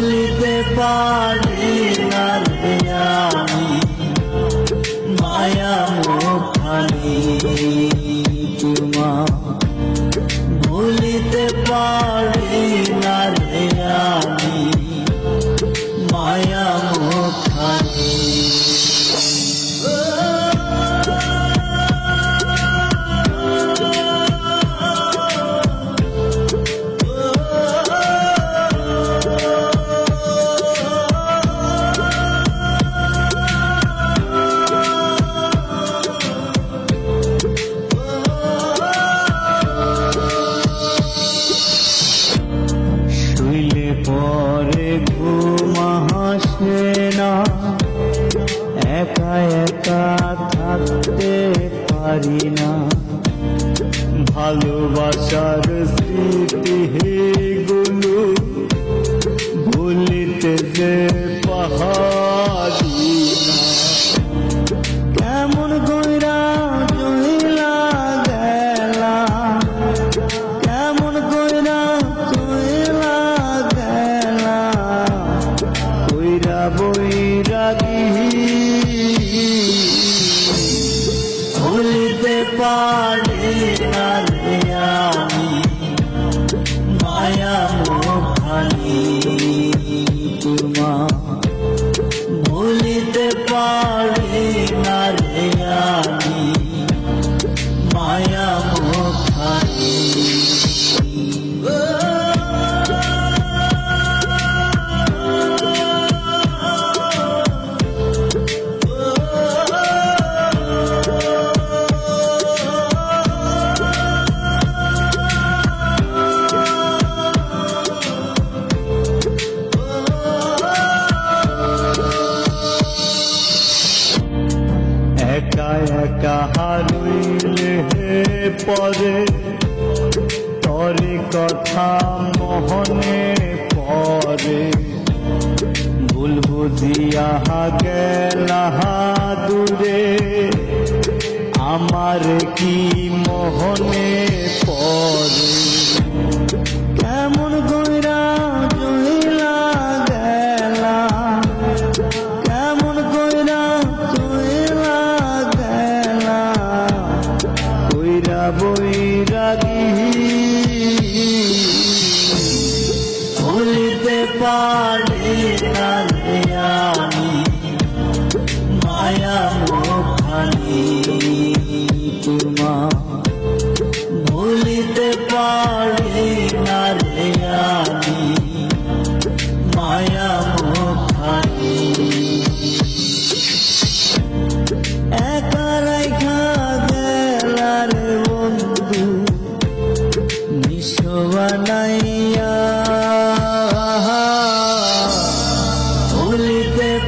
ಲಿದೆ ಪಾಡಿನ ಮಾಯಾ মোখানি তোমা বলিতে পার পরে ঘুম হাসে একা একা থাকতে পারি না। ভালোবাসার স্মৃতি কাহারুইলে পরে তরে কথা মহনে পরে। ভুল বুঝিয়া গেলাহা দূরে আমার কি মোহনে পরে? வாழ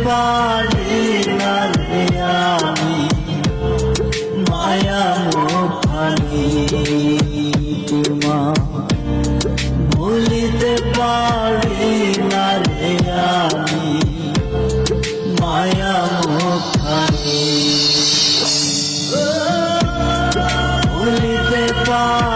পারি না আমি মায়া মুখানি তোমার ভুলিতে পারি না রে, আমি মায়া মুখানি ভুলিতে পারি